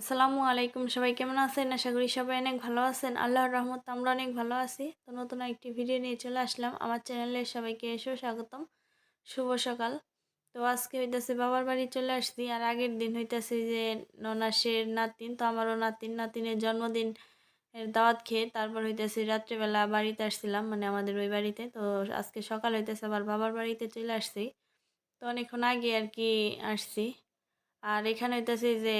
আসসালামু আলাইকুম। সবাই কেমন আছেন? আশা করি সবাই অনেক ভালো আছেন। আল্লাহর রহমত আমরা অনেক ভালো আছি। তো নতুন একটি ভিডিও নিয়ে চলে আসলাম। আমার চ্যানেলে সবাইকে এসেও স্বাগতম শুভ সকাল। তো আজকে হইতেছে বাবার বাড়ি চলে আসছি। আর আগের দিন হইতেছে যে ননাসের নাতিন। তো আমারও নাতিন। নাতিনের জন্মদিন এর দাওয়াত খেয়ে তারপর হইতেছে রাত্রেবেলা বাড়িতে আসছিলাম মানে আমাদের ওই বাড়িতে। তো আজকে সকাল হইতেছে আবার বাবার বাড়িতে চলে আসছি। তো অনেকক্ষণ আগে আর কি আসছি। আর এখানে হইতেছে যে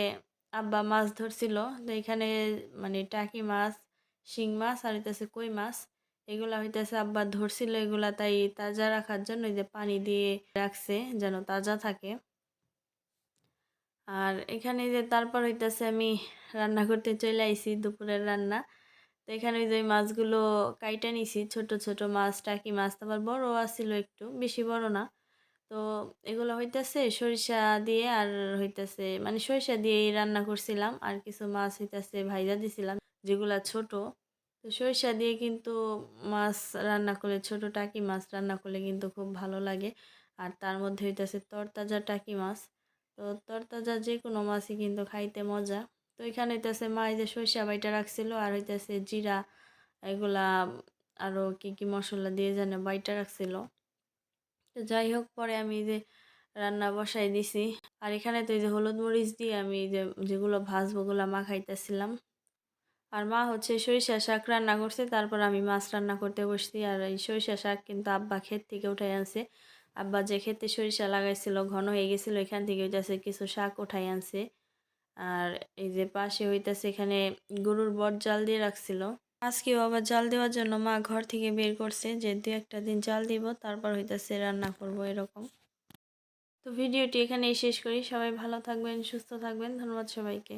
আব্বা মাছ ধরছিল, তো এখানে মানে টাকি মাছ, শিং মাছ, আর হইতেছে কই মাছ, এগুলা হইতেছে আব্বা ধরছিল, এগুলা তাই তাজা রাখার জন্য যে পানি দিয়ে রাখছে যেন তাজা থাকে। আর এখানে যে তারপর হইতেছে আমি রান্না করতে চলে আইছি, দুপুরের রান্না। তো এখানে ওই যে মাছগুলো কাইটা নিছি, ছোট ছোট মাছ, টাকি মাছ, তারপর বড় আসছিল একটু, বেশি বড় না। তো এগুলো হইতেছে সরিষা দিয়ে আর হইতেছে মানে সরিষা দিয়েই রান্না করছিলাম। আর কিছু মাছ হইতেছে ভাইজা দিছিলাম, যেগুলা ছোট। তো সরিষা দিয়ে কিন্তু মাছ রান্না করলে, ছোট টাকি মাছ রান্না করলে কিন্তু খুব ভালো লাগে। আর তার মধ্যে হইতেছে তরতাজা টাকি মাছ। তো তরতাজা যে কোনো মাছই কিন্তু খাইতে মজা। তো এখানে হইতেছে মা যে সরিষা বাইটা রাখছিল, আর হইতেছে জিরা, এগুলা আরও কি কি মশলা দিয়ে জানে বাইটা রাখছিল। তো যাই হোক, পরে আমি যে রান্না বসাই দিছি। আর এখানে তো এই যে হলুদ মরিচ দিয়ে আমি যে যেগুলো ভাজবো ওগুলো মাখাইতেছিলাম আর মা হচ্ছে সরিষা শাক রান্না করছে, তারপর আমি মাছ রান্না করতে বসছি। আর এই সরিষা শাক কিন্তু আব্বা ক্ষেত থেকে উঠাই আনছে। আব্বা যে ক্ষেতে সরিষা লাগাইছিল, ঘন হয়ে গেছিল, এখান থেকে হইতেছে কিছু শাক উঠাই আনছে। আর এই যে পাশে হইতেছে এখানে গরুর বট জাল দিয়ে রাখছিল। আজকেও আবার জাল দেওয়ার জন্য মা ঘর থেকে বের করছে যে দু একটা দিন জাল দিব, তারপর হইতেছে রান্না করব এরকম। তো ভিডিওটি এখানেই শেষ করি। সবাই ভালো থাকবেন, সুস্থ থাকবেন। ধন্যবাদ সবাইকে।